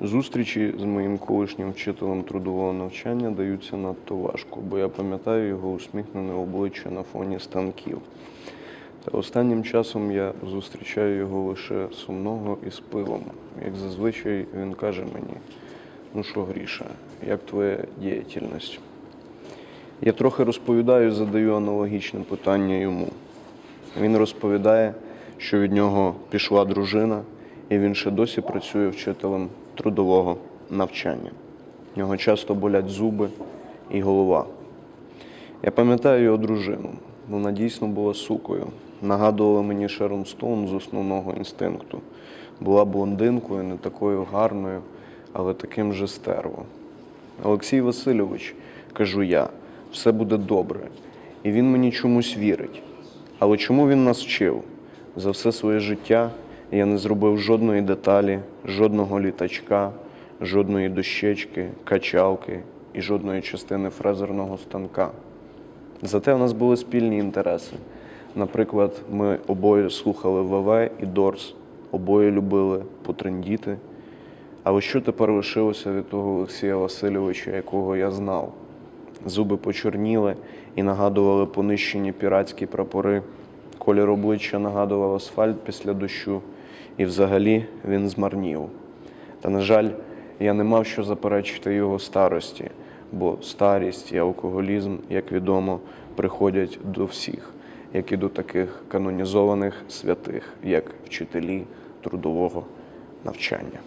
Зустрічі з моїм колишнім вчителем трудового навчання даються надто важко, бо я пам'ятаю його усміхнене обличчя на фоні станків. Та останнім часом я зустрічаю його лише сумного і з пивом. Як зазвичай він каже мені: ну що, Гріша, як твоя діяльність? Я трохи розповідаю, задаю аналогічне питання йому. Він розповідає, що від нього пішла дружина, і він ще досі працює вчителем трудового навчання. В нього часто болять зуби і голова. Я пам'ятаю його дружину. Вона дійсно була сукою. Нагадувала мені Шерон Стоун з основного інстинкту. Була блондинкою, не такою гарною, але таким же стерво. Олексій Васильович, кажу я, все буде добре. І він мені чомусь вірить. Але чому він нас вчив? За все своє життя я не зробив жодної деталі, жодного літачка, жодної дощечки, качалки і жодної частини фрезерного станка. Зате в нас були спільні інтереси. Наприклад, ми обоє слухали ВВ і Дорс, обоє любили потрендіти. Але що тепер лишилося від того Олексія Васильовича, якого я знав? Зуби почорніли і нагадували понищені піратські прапори. Колір обличчя нагадував асфальт після дощу, і взагалі він змарнів. Та, на жаль, я не мав що заперечити його старості, бо старість і алкоголізм, як відомо, приходять до всіх, як і до таких канонізованих святих, як вчителі трудового навчання.